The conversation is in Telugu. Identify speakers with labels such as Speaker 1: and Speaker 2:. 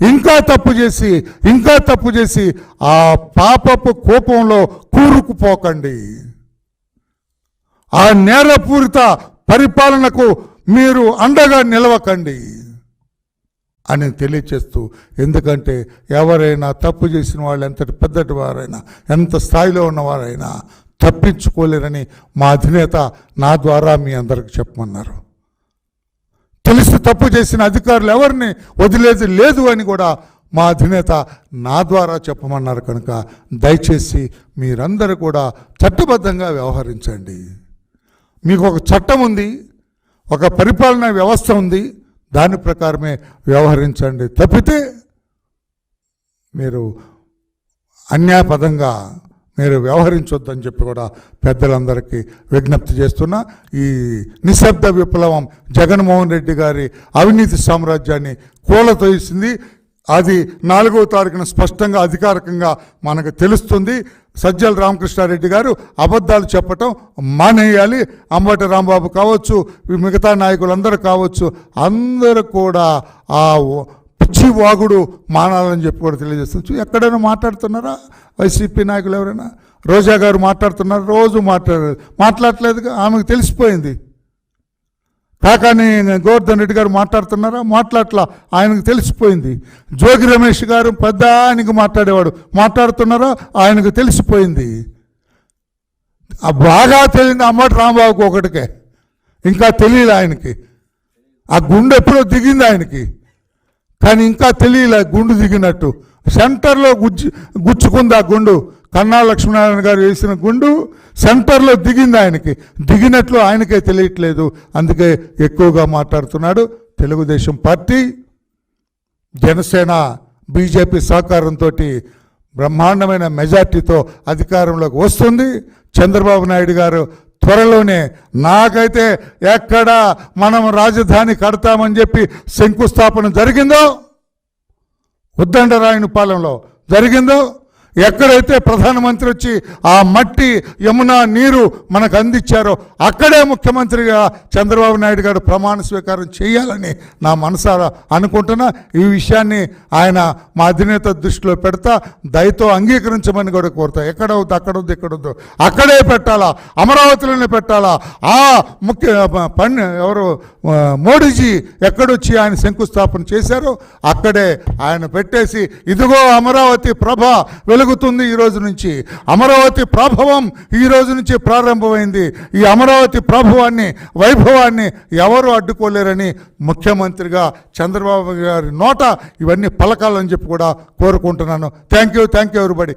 Speaker 1: ఇంకా తప్పు చేసి ఇంకా తప్పు చేసి ఆ పాపపు కోపంలో కూరుకుపోకండి. ఆ నేరపూరిత పరిపాలనకు మీరు అండగా నిలవకండి అని తెలియచేస్తూ ఎందుకంటే ఎవరైనా తప్పు చేసిన వాళ్ళు ఎంతటి పెద్దటి వారైనా ఎంత స్థాయిలో ఉన్నవారైనా తప్పించుకోలేరని మా అధినేత నా ద్వారా మీ అందరికి చెప్పమన్నారు. తెలిసి తప్పు చేసిన అధికారులు ఎవరిని వదిలేది లేదు అని కూడా మా అధినేత నా ద్వారా చెప్పమన్నారు కనుక దయచేసి మీరందరూ కూడా చట్టబద్ధంగా వ్యవహరించండి. మీకు ఒక చట్టం ఉంది ఒక పరిపాలనా వ్యవస్థ ఉంది దాని ప్రకారమే వ్యవహరించండి. తప్పితే మీరు అన్యాయపదంగా మీరు వ్యవహరించొద్దని చెప్పి కూడా పెద్దలందరికీ విజ్ఞప్తి చేస్తున్నా. ఈ నిశ్శబ్ద విప్లవం జగన్మోహన్ రెడ్డి గారి అవినీతి సామ్రాజ్యాన్ని కూలతోయిసింది అది నాలుగవ తారీఖున స్పష్టంగా అధికారికంగా మనకు తెలుస్తుంది. సజ్జల రామకృష్ణారెడ్డి గారు అబద్ధాలు చెప్పటం మానేయాలి. అంబటి రాంబాబు కావచ్చు మిగతా నాయకులందరూ కావచ్చు అందరూ కూడా ఆ పిచ్చి వాగుడు మానాలని చెప్పి కూడా తెలియజేస్తుంది ఎక్కడైనా మాట్లాడుతున్నారా? వైసీపీ నాయకులు ఎవరైనా? రోజా గారు మాట్లాడుతున్నారు రోజు మాట్లాడారు. మాట్లాడలేదుగా ఆమెకు తెలిసిపోయింది. కాకాని గోవర్ధన్ రెడ్డి గారు మాట్లాడుతున్నారా? మాట్లాడలా ఆయనకు తెలిసిపోయింది. జోగి రమేష్ గారు పెద్ద ఆయనకు మాట్లాడేవాడు. మాట్లాడుతున్నారా? ఆయనకు తెలిసిపోయింది. బాగా తెలియదు అమ్మటి రాంబాబుకి ఒకటికే. ఇంకా తెలియదు ఆయనకి. ఆ గుండె ఎప్పుడో దిగింది ఆయనకి. కానీ ఇంకా తెలియలే గుండు దిగినట్టు. సెంటర్లో గుజ్జు గుచ్చుకుంది ఆ గుండు. కన్నా లక్ష్మీనారాయణ గారు వేసిన గుండు సెంటర్లో దిగింది ఆయనకి. దిగినట్లు ఆయనకే తెలియట్లేదు. అందుకే ఎక్కువగా మాట్లాడుతున్నాడు. తెలుగుదేశం పార్టీ జనసేన బీజేపీ సహకారంతో బ్రహ్మాండమైన మెజార్టీతో అధికారంలోకి వస్తుంది. చంద్రబాబు నాయుడు గారు త్వరలోనే నాకైతే ఎక్కడ మనం రాజధాని కడతామని చెప్పి శంకుస్థాపన జరిగిందో ఉద్దండరాయుని పాలెంలో జరిగిందో ఎక్కడైతే ప్రధానమంత్రి వచ్చి ఆ మట్టి యమున నీరు మనకు అందించారో అక్కడే ముఖ్యమంత్రిగా చంద్రబాబు నాయుడు గారు ప్రమాణ స్వీకారం చేయాలని నా మనసారా అనుకుంటున్నా. ఈ విషయాన్ని ఆయన మా అధినేత దృష్టిలో పెడతా దయతో అంగీకరించమని కూడా కోరుతా. ఎక్కడవుద్దు అక్కడవుద్దు ఎక్కడొద్దు అక్కడే పెట్టాలా అమరావతిలోనే పెట్టాలా ఆ ముఖ్య పన్ను ఎవరు మోడీజీ ఎక్కడొచ్చి ఆయన శంకుస్థాపన చేశారో అక్కడే ఆయన పెట్టేసి ఇదిగో అమరావతి ప్రభ వెలుగుతుంది ఈ రోజు నుంచి. అమరావతి ప్రభావం ఈ రోజు నుంచి ప్రారంభమైంది. ఈ అమరావతి ప్రభావాన్ని వైభవాన్ని ఎవరు అడ్డుకోలేరని ముఖ్యమంత్రిగా చంద్రబాబు గారి నోట ఇవన్నీ పలకాలని చెప్పి కూడా కోరుకుంటున్నాను. Thank you thank you everybody